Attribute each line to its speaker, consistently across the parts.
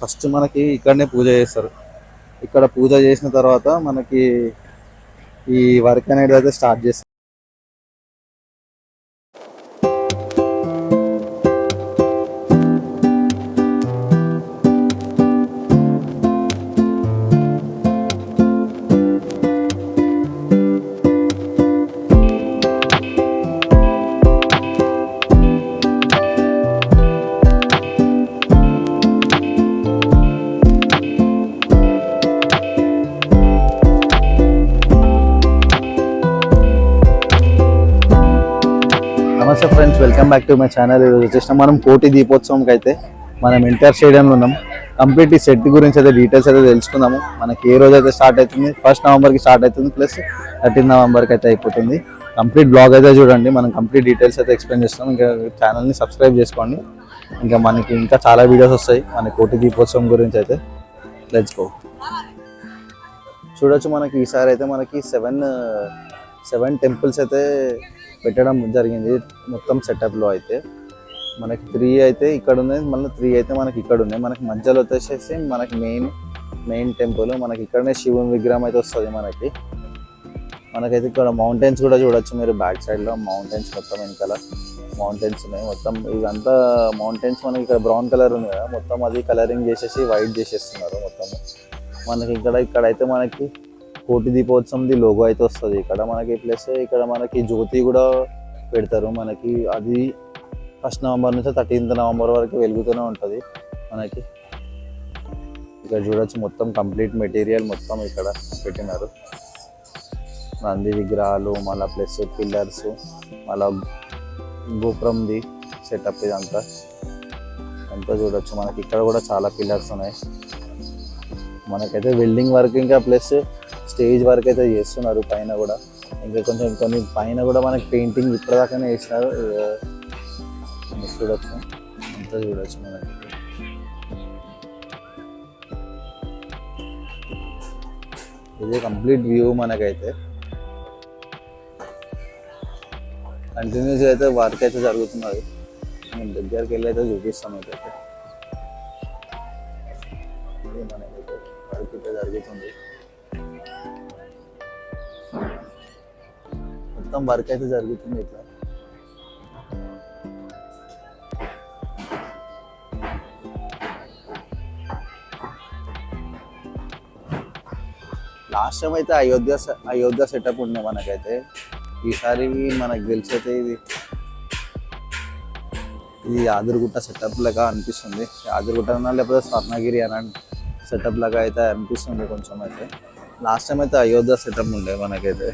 Speaker 1: First మనకి ఇక్కడనే పూజ చేస్తారు. ఇక్కడ పూజ చేసిన తర్వాత మనకి ఈ వర్క్ అనేది అయితే స్టార్ట్ చేస్తారు. నమస్తే friends welcome back to my channel. ఈరోజు వచ్చేసిన మనం కోటి దీపోత్సవంకి అయితే మనం ఎన్టీఆర్ స్టేడియంలో ఉన్నాం. కంప్లీట్ ఈ సెట్ గురించి అయితే డీటెయిల్స్ అయితే తెలుసుకుందాము. మనకి ఏ రోజు అయితే స్టార్ట్ అవుతుంది? ఫస్ట్ నవంబర్కి స్టార్ట్ అవుతుంది ప్లస్ థర్టీన్ నవంబర్కి అయితే అయిపోతుంది. కంప్లీట్ బ్లాగ్ అయితే చూడండి మనం కంప్లీట్ డీటెయిల్స్ అయితే ఎక్స్ప్లెయిన్ చేస్తాం ఇంకా ఛానల్ని సబ్స్క్రైబ్ చేసుకోండి. ఇంకా మనకి ఇంకా చాలా వీడియోస్ వస్తాయి మన కోటి దీపోత్సవం గురించి అయితే. లెట్స్ గో చూడొచ్చు మనకి ఈసారి అయితే మనకి సెవెన్ సెవెన్ టెంపుల్స్ అయితే పెట్టడం జరిగింది మొత్తం సెటప్లో అయితే. మనకి త్రీ అయితే ఇక్కడ ఉన్నాయి మళ్ళీ త్రీ అయితే మనకి ఇక్కడ ఉన్నాయి. మనకి మధ్యలో వచ్చేసేసి మనకి మెయిన్ మెయిన్ టెంపుల్ మనకి ఇక్కడనే శివుని విగ్రహం అయితే వస్తుంది మనకి. మనకైతే ఇక్కడ మౌంటైన్స్ కూడా చూడొచ్చు మీరు బ్యాక్ సైడ్లో మౌంటైన్స్ మొత్తం వెనకాల. మౌంటైన్స్ ఉన్నాయి మొత్తం ఇదంతా మౌంటైన్స్ మనకి ఇక్కడ బ్రౌన్ కలర్ ఉంది కదా. మొత్తం అది కలరింగ్ చేసేసి వైట్ చేసేస్తున్నారు మొత్తం. మనకి ఇక్కడ ఇక్కడ అయితే మనకి కోటి దీపోత్సవంది లోగో అయితే వస్తుంది ఇక్కడ మనకి ప్లస్ ఇక్కడ మనకి జ్యోతి కూడా పెడతారు మనకి అది ఫస్ట్ నవంబర్ నుంచి థర్టీన్త్ నవంబర్ వరకు వెలుగుతూనే ఉంటుంది మనకి ఇక్కడ చూడొచ్చు మొత్తం కంప్లీట్ మెటీరియల్ మొత్తం ఇక్కడ పెట్టినారు నంది విగ్రహాలు మళ్ళీ ప్లస్ పిల్లర్స్ మళ్ళా గోపురంది సెటప్ ఇదంతా అంతా చూడొచ్చు మనకి ఇక్కడ కూడా చాలా పిల్లర్స్ ఉన్నాయి మనకైతే వెల్డింగ్ వర్క్ ఇంకా ప్లస్ స్టేజ్ వర్క్ అయితే చేస్తున్నారు పైన కూడా. ఇంకా కొంచెం కొన్ని పైన కూడా మనకి పెయింటింగ్ ఇప్పటిదాకానే వేసినారు చూడొచ్చు. అంతా చూడొచ్చు మనకి. ఇది కంప్లీట్ వ్యూ మనకైతే. కంటిన్యూస్ అయితే వర్క్ అయితే జరుగుతున్నది. నేను దగ్గరికి వెళ్ళి అయితే చూపిస్తాను అయితే మనకైతే వర్క్ అయితే జరుగుతుంది. మొత్తం వర్క్ అయితే జరుగుతుంది ఇట్లా. లాస్ట్ టైం అయితే అయోధ్య అయోధ్య సెటప్ ఉండే మనకైతే. ఈసారి మనకు తెలిసైతే ఇది ఇది యాదగిరిగుట్ట సెటప్ లాగా అనిపిస్తుంది. యాదగిరిగుట్ట అన్నా లేకపోతే స్వర్ణగిరి అని సెటప్ లాగా అయితే అనిపిస్తుంది కొంచెం అయితే. లాస్ట్ టైం అయితే అయోధ్య సెటప్ ఉండే మనకైతే.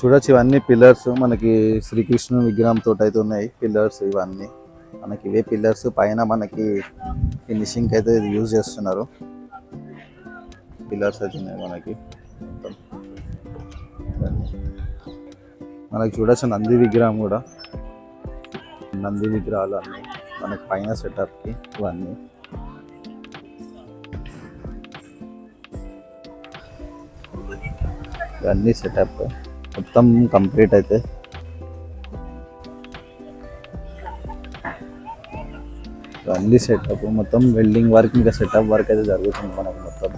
Speaker 1: చూడొచ్చు ఇవన్నీ పిల్లర్స్ మనకి శ్రీకృష్ణుని విగ్రహంతో అయితే ఉన్నాయి. పిల్లర్స్ ఇవన్నీ. మనకి ఇవే పిల్లర్స్ పైన మనకి ఫినిషింగ్ అయితే ఇది యూజ్ చేస్తున్నారు. పిల్లర్స్ అయితే ఉన్నాయి మనకి. మనకి చూడొచ్చు నంది విగ్రహం కూడా. నంది విగ్రహాలు అన్నీ మనకి పైన సెటప్కి ఇవన్నీ. ఇవన్నీ సెటప్ మొత్తం కంప్లీట్ అయితే. అన్ని సెటప్ మొత్తం వెల్డింగ్ వర్క్ ఇంకా సెటప్ వర్క్ అయితే జరుగుతుంది మనకు మొత్తం.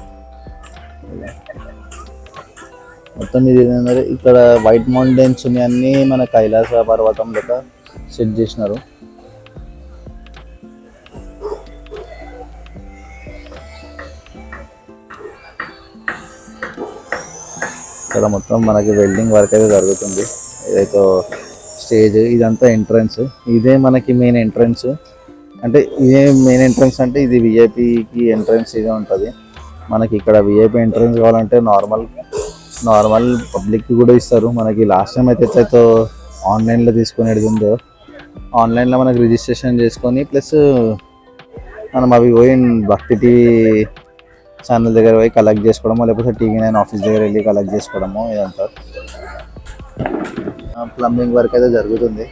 Speaker 1: మొత్తం ఇది ఏంటంటే ఇక్కడ వైట్ మౌంటైన్స్ ఉన్నాయన్నీ మన కైలాస పర్వతం లెక్క సెట్ చేసినారు. ఇక్కడ మొత్తం మనకి వెల్డింగ్ వర్క్ అయితే జరుగుతుంది. ఏదైతే స్టేజ్ ఇదంతా ఎంట్రన్స్ ఇదే మనకి మెయిన్ ఎంట్రన్స్ అంటే ఇదే మెయిన్ ఎంట్రన్స్ అంటే ఇది విఐపికి ఎంట్రన్స్ ఇదే ఉంటుంది. మనకి ఇక్కడ విఐపి ఎంట్రన్స్ కావాలంటే నార్మల్ నార్మల్ పబ్లిక్కి కూడా ఇస్తారు. మనకి లాస్ట్ టైం అయితే ఎట్లయితే ఆన్లైన్లో తీసుకునేది ఉందో ఆన్లైన్లో మనకి రిజిస్ట్రేషన్ చేసుకొని ప్లస్ మనం అవి పోయి భక్తి టీవీ ఛానల్ దగ్గర పోయి కలెక్ట్ చేసుకోవడము లేకపోతే టీవీ నైన్ ఆఫీస్ దగ్గర వెళ్ళి కలెక్ట్ చేసుకోవడము ఇదంతా. ప్లంబింగ్ వర్క్ అయితే జరుగుతుంది.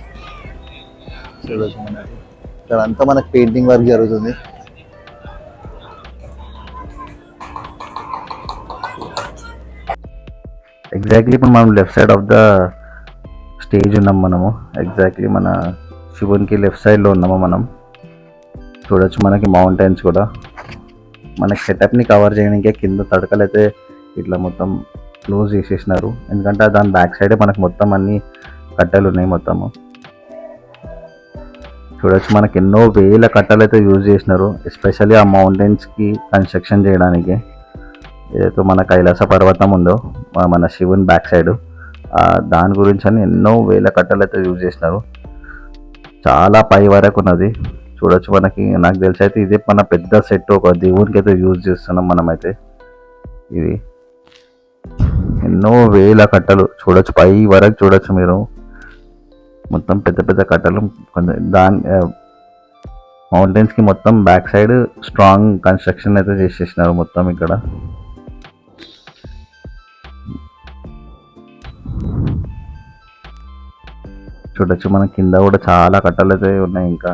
Speaker 1: చూడొచ్చు మనకి ఇక్కడ అంతా మనకి పెయింటింగ్ వర్క్ జరుగుతుంది. ఎగ్జాక్ట్లీ ఇప్పుడు మనం left side of the stage ఉన్నాం మనము. ఎగ్జాక్ట్లీ మన శివునికి లెఫ్ట్ సైడ్లో ఉన్నాము మనం. చూడొచ్చు మనకి మౌంటైన్స్ కూడా. మనకి సెటప్ని కవర్ చేయడానికే కింద తడకలైతే ఇట్లా మొత్తం క్లోజ్ చేసేసినారు. ఎందుకంటే దాని బ్యాక్ సైడే మనకు మొత్తం అన్ని కట్టెలు ఉన్నాయి మొత్తము. చూడొచ్చు మనకి ఎన్నో వేల కట్టలు అయితే యూజ్ చేసినారు. ఎస్పెషల్లీ ఆ మౌంటైన్స్కి కన్స్ట్రక్షన్ చేయడానికి. ఏదైతే మన కైలాస పర్వతం ఉందో మన- మన శివుని బ్యాక్ సైడ్ దాని గురించి అని ఎన్నో వేల కట్టలు అయితే యూజ్ చేసినారు. చాలా పై వరకు ఉన్నది. చూడొచ్చు మనకి నాకు తెలిసి అయితే ఇది మన పెద్ద సెట్ ఒక దేవునికి అయితే యూజ్ చేస్తున్నాం మనమైతే. ఇది ఎన్నో వేల కట్టలు చూడొచ్చు పై వరకు చూడొచ్చు మీరు. మొత్తం పెద్ద పెద్ద కట్టలు కొంచెం దాని మౌంటైన్స్కి మొత్తం బ్యాక్ సైడ్ స్ట్రాంగ్ కన్స్ట్రక్షన్ అయితే చేసేసినారు మొత్తం ఇక్కడ. చూడొచ్చు మన కింద కూడా చాలా కట్టలు అయితే ఉన్నాయి ఇంకా.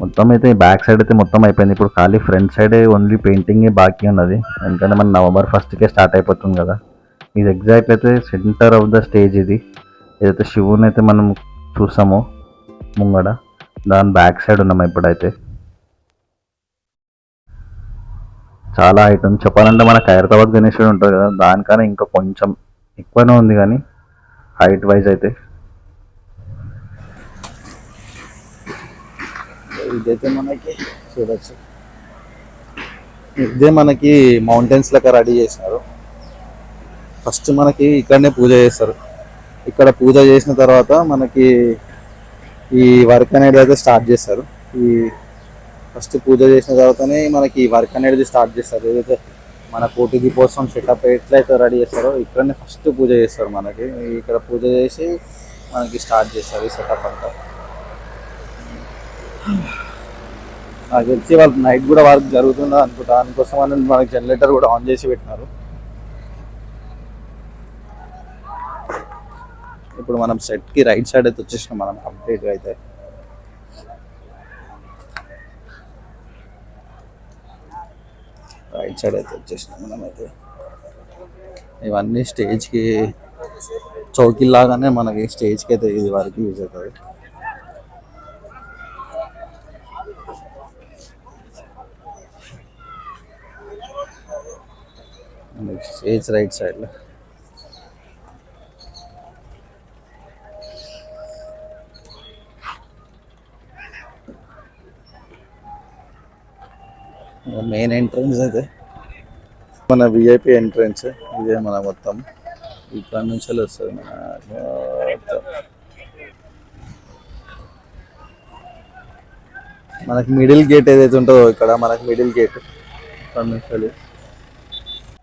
Speaker 1: మొత్తం అయితే బ్యాక్ సైడ్ అయితే మొత్తం అయిపోయింది. ఇప్పుడు ఖాళీ ఫ్రంట్ సైడ్ ఓన్లీ పెయింటింగే బాకీ ఉన్నది. ఎందుకంటే మన నవంబర్ ఫస్ట్కే స్టార్ట్ అయిపోతుంది కదా. ఇది ఎగ్జాక్ట్ అయితే సెంటర్ ఆఫ్ ద స్టేజ్ ఇది. ఏదైతే శివుని అయితే మనం చూసామో ముంగడ దాని బ్యాక్ సైడ్ ఉన్నాం ఇప్పుడైతే. చాలా ఐటమ్ చెప్పాలంటే మన ఖైరతాబాద్ గణేశుడు ఉంటుంది కదా దానికన్నా ఇంకా కొంచెం ఎక్కువనే ఉంది కానీ హైట్ వైజ్ అయితే. ఇదైతే మనకి చూడొచ్చు. ఇదే మనకి మౌంటైన్స్ లెక్క రెడీ చేసినారు. ఫస్ట్ మనకి ఇక్కడనే పూజ చేస్తారు. ఇక్కడ పూజ చేసిన తర్వాత మనకి ఈ వర్క్ అనేది అయితే స్టార్ట్ చేస్తారు. ఈ ఫస్ట్ పూజ చేసిన తర్వాతనే మనకి ఈ వర్క్ అనేది స్టార్ట్ చేస్తారు. ఏదైతే మన కోటి దీపోత్సవం సెటప్ ఎట్లయితే రెడీ చేస్తారో ఇక్కడనే ఫస్ట్ పూజ చేస్తారు మనకి. ఇక్కడ పూజ చేసి మనకి స్టార్ట్ చేస్తారు ఈ సెటప్ అంతా. నాకు తెలిసి వాళ్ళు నైట్ కూడా వర్క్ జరుగుతుందా అనుకుంటా. దానికోసం అని మనకి జనరేటర్ కూడా ఆన్ చేసి పెట్టినారు. ఇప్పుడు మనం సెట్కి రైట్ సైడ్ అయితే వచ్చేసినాం మనం కంప్లీట్గా అయితే. రైట్ సైడ్ అయితే వచ్చేసినాం మనం అయితే. ఇవన్నీ స్టేజ్కి చౌకీలాగానే మనకి స్టేజ్కి అయితే ఇది వరకు యూజ్ అవుతుంది. స్టేజ్ రైట్ సైడ్లో. మెయిన్ ఎంట్రన్స్ అయితే మన విఐపి ఎంట్రన్స్ ఇదే మన మొత్తం. ఇక్కడ నుంచి వస్తుంది మన. మనకి మిడిల్ గేట్ ఏదైతే ఉంటుందో ఇక్కడ మనకి మిడిల్ గేట్ ఇక్కడ నుంచి